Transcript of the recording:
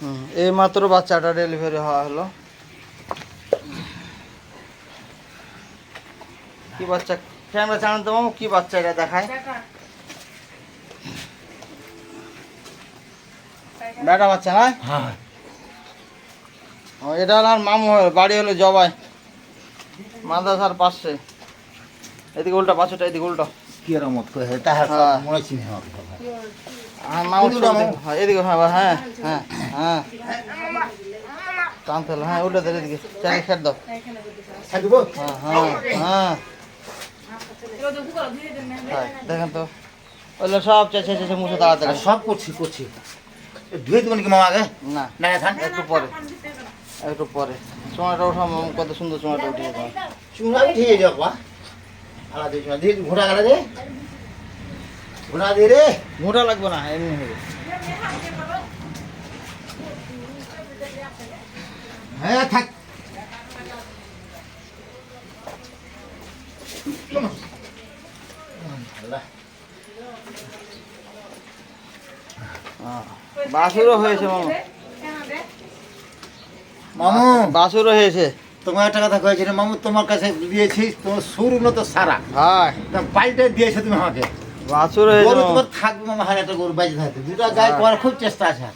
হুম, এই মাত্র বাচ্চাটা ডেলিভারি হওয়া হলো। কি বাচ্চা? ক্যামেরা চালান তো মামু কি বাচ্চা এটা দেখায়? বেটা বাচ্চা না? হ্যাঁ। ও, এটা হলো আর মামু হলো বাড়ি হলো জবাই মাদ্রাসার পাশে। এদিকে উল্টা পাশেটা এদিকে উল্টা। কি রমত করে তাহার হ্যাঁ। মনে চিনি। হ্যাঁ হ্যাঁ এদিকে হ্যাঁ হ্যাঁ হ্যাঁ হ্যাঁ। হ্যাঁ ধরে এদিকে চারি খেট দাও? হ্যাঁ হ্যাঁ হ্যাঁ হ্যাঁ, দেখেন তো। ওগুলো সব চেঁচে চেঁচে মুছে তাড়াতাড়ি। সব করছি করছি। ধুয়ে মামা আগে? না। একটু পরে। একটু পরে। ওঠা কত সুন্দর চোঁয়াটা উঠিয়ে দাও। চুনা উঠিয়ে যাও বা আলাদা ঘোড়া গেলা ঘোড়া দিয়ে রে। মোটা লাগবে না এমনি হবে হ্যাঁ থাক। হ্যাঁ। হয়েছে মামু। মামু। বাছুরও হয়েছে। তোমার একটা কথা মামু তোমার কাছে দিয়েছি তোমার সুর তো সারা। তা পাল্টে দিয়েছ তুমি আমাকে। বাছুর হয়েছে গরু মামু। তোমার থাকবে মামা হাজারটা গরু বাইরে থাকবে। দুটা গায়ে করার খুব চেষ্টা আছে।